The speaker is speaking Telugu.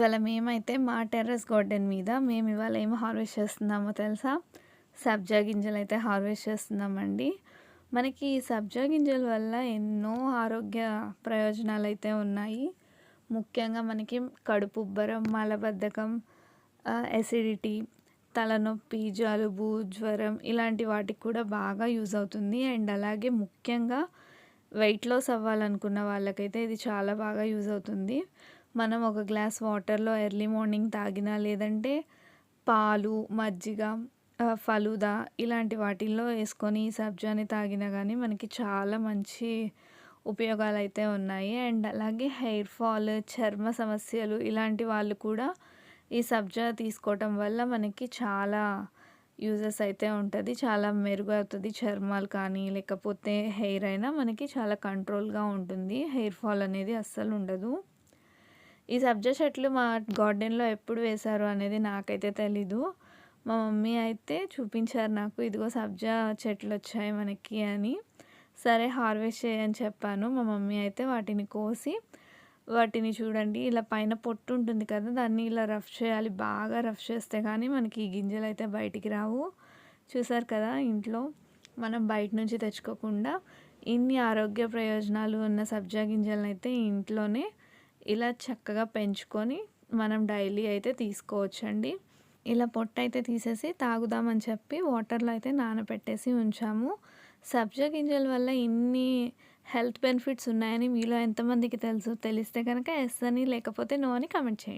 ఇవాళ మేమైతే మా టెర్రస్ గార్డెన్ మీద మేము ఇవాళ ఏం హార్వెస్ట్ చేస్తున్నామో తెలుసా? సబ్జా గింజలు అయితే హార్వెస్ట్ చేస్తున్నామండి. మనకి ఈ సబ్జా గింజల వల్ల ఎన్నో ఆరోగ్య ప్రయోజనాలు అయితే ఉన్నాయి. ముఖ్యంగా మనకి కడుపు ఉబ్బరం మలబద్ధకం ఎసిడిటీ తలనొప్పి జలుబు జ్వరం ఇలాంటి వాటికి కూడా బాగా యూజ్ అవుతుంది. అండ్ అలాగే ముఖ్యంగా వెయిట్ లాస్ అవ్వాలనుకున్న వాళ్ళకైతే ఇది చాలా బాగా యూజ్ అవుతుంది. మనం ఒక గ్లాస్ వాటర్లో ఎర్లీ మార్నింగ్ తాగినా లేదంటే పాలు మజ్జిగ ఫలుదా ఇలాంటి వాటిల్లో వేసుకొని ఈ సబ్జాని తాగినా కానీ మనకి చాలా మంచి ఉపయోగాలు అయితే ఉన్నాయి. అండ్ అలాగే హెయిర్ ఫాల్ చర్మ సమస్యలు ఇలాంటి వాళ్ళు కూడా ఈ సబ్జా తీసుకోవటం వల్ల మనకి చాలా యూజెస్ అయితే ఉంటుంది. చాలా మెరుగు అవుతుంది చర్మాలు కానీ లేకపోతే హెయిర్ అయినా మనకి చాలా కంట్రోల్గా ఉంటుంది. హెయిర్ ఫాల్ అనేది అస్సలు ఉండదు. ఈ సబ్జా చెట్లు మా గార్డెన్లో ఎప్పుడు వేశారు అనేది నాకైతే తెలీదు. మా మమ్మీ అయితే చూపించారు నాకు ఇదిగో సబ్జా చెట్లు వచ్చాయి మనకి అని. సరే హార్వెస్ట్ చేయని చెప్పాను. మా మమ్మీ అయితే వాటిని కోసి వాటిని చూడండి ఇలా పైన పొట్టు ఉంటుంది కదా దాన్ని ఇలా రఫ్ చేయాలి బాగా రఫ్ చేస్తే కానీ మనకి ఈ గింజలు అయితే బయటికి రావు. చూసారు కదా ఇంట్లో మనం బయట నుంచి తెచ్చుకోకుండా ఇన్ని ఆరోగ్య ప్రయోజనాలు ఉన్న సబ్జా గింజలను అయితే ఇంట్లోనే ఇలా చక్కగా పెంచుకొని మనం డైలీ అయితే తీసుకోవచ్చండి. ఇలా పొట్టు అయితే తీసేసి తాగుదామని చెప్పి వాటర్లో అయితే నానబెట్టేసి ఉంచాము. సబ్జా గింజల వల్ల ఇన్ని హెల్త్ బెనిఫిట్స్ ఉన్నాయని మీలో ఎంతమందికి తెలుసు తెలిస్తే కనుక ఎస్ అని లేకపోతే నో అని కమెంట్ చేయండి.